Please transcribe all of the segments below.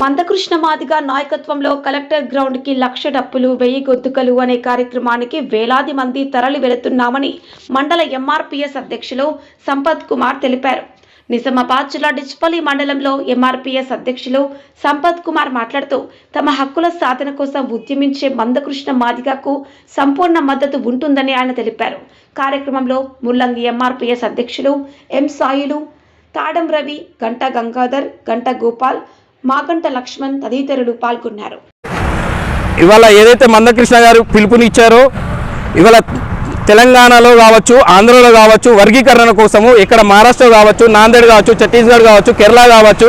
మందకృష్ణ మాదిగ నాయకత్వంలో కలెక్టర్ గ్రౌండ్కి లక్ష డప్పులు వెయ్యి గొంతుకలు అనే కార్యక్రమానికి వేలాది మంది తరలి వెళుతున్నామని మండల ఎంఆర్పీఎస్ అధ్యక్షులు సంపత్ కుమార్ తెలిపారు. నిజామాబాద్ జిల్లా డిచ్పల్లి మండలంలో ఎంఆర్పీఎస్ అధ్యక్షులు సంపత్ కుమార్ మాట్లాడుతూ తమ హక్కుల సాధన కోసం ఉద్యమించే మందకృష్ణ మాదిగకు సంపూర్ణ మద్దతు ఉంటుందని ఆయన తెలిపారు. కార్యక్రమంలో ముల్లంగి ఎంఆర్పీఎస్ అధ్యక్షులు ఎం సాయిలు తాడం రవి గంట గంగాధర్ గంట గోపాల్ మాకంట లక్ష్మణ్ తదితరులు పాల్గొన్నారు. ఇవాళ ఏదైతే మందకృష్ణ గారు పిలుపునిచ్చారో ఇవాళ తెలంగాణలో కావచ్చు ఆంధ్రలో కావచ్చు వర్గీకరణ కోసము ఇక్కడ మహారాష్ట్ర కావచ్చు నాందేడ్ కావచ్చు ఛత్తీస్గఢ్ కావచ్చు కేరళ కావచ్చు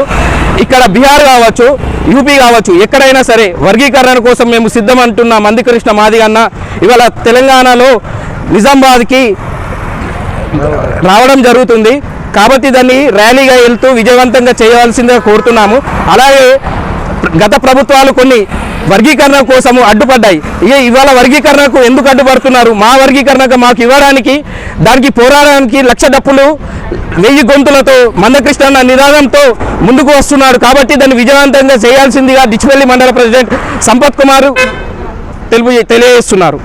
ఇక్కడ బీహార్ కావచ్చు యూపీ కావచ్చు ఎక్కడైనా సరే వర్గీకరణ కోసం మేము సిద్ధం అంటున్న మందికృష్ణ మాదిగన్న ఇవాళ తెలంగాణలో నిజామాబాద్కి రావడం జరుగుతుంది. కాబట్టి దాన్ని ర్యాలీగా వెళ్తూ విజయవంతంగా చేయవలసిందిగా కోరుతున్నాము. అలాగే గత ప్రభుత్వాలు కొన్ని వర్గీకరణ కోసము అడ్డుపడ్డాయి. ఇక ఇవాళ వర్గీకరణకు ఎందుకు అడ్డుపడుతున్నారు? మా వర్గీకరణకు మాకు ఇవ్వడానికి దానికి పోరాడడానికి లక్ష డప్పులు వెయ్యి గొంతులతో మందకృష్ణ అన్న నినాదంతో ముందుకు వస్తున్నాడు. కాబట్టి దాన్ని విజయవంతంగా చేయాల్సిందిగా డిచ్పల్లి మండల ప్రెసిడెంట్ సంపత్ కుమార్ తెలుపు తెలియజేస్తున్నారు.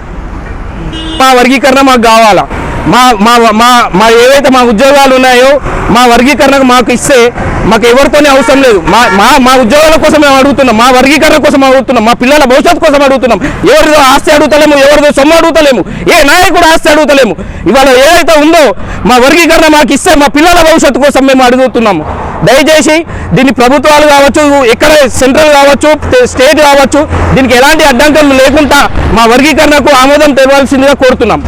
మా వర్గీకరణ మాకు కావాలా? మా మా మా మా ఏవైతే మా ఉద్యోగాలు ఉన్నాయో మా వర్గీకరణకు మాకు ఇస్తే మాకు ఎవరితోనే అవసరం లేదు. మా మా మా ఉద్యోగాల కోసం మేము అడుగుతున్నాం మా వర్గీకరణ కోసం అడుగుతున్నాం మా పిల్లల భవిష్యత్తు కోసం అడుగుతున్నాం. ఎవరిదో ఆస్తి అడుగుతలేము ఎవరిదో సొమ్ము అడుగుతలేము ఏ నాయకుడు ఆస్తి అడుగుతలేము. ఇవాళ ఏదైతే ఉందో మా వర్గీకరణ మాకు ఇస్తే మా పిల్లల భవిష్యత్తు కోసం మేము అడుగుతున్నాము దయచేసి దీన్ని ప్రభుత్వాలు కావచ్చు ఎక్కడ సెంట్రల్ కావచ్చు స్టేట్ కావచ్చు దీనికి ఎలాంటి అడ్డంకులు లేకుండా మా వర్గీకరణకు ఆమోదం తెలవాల్సిందిగా కోరుతున్నాం.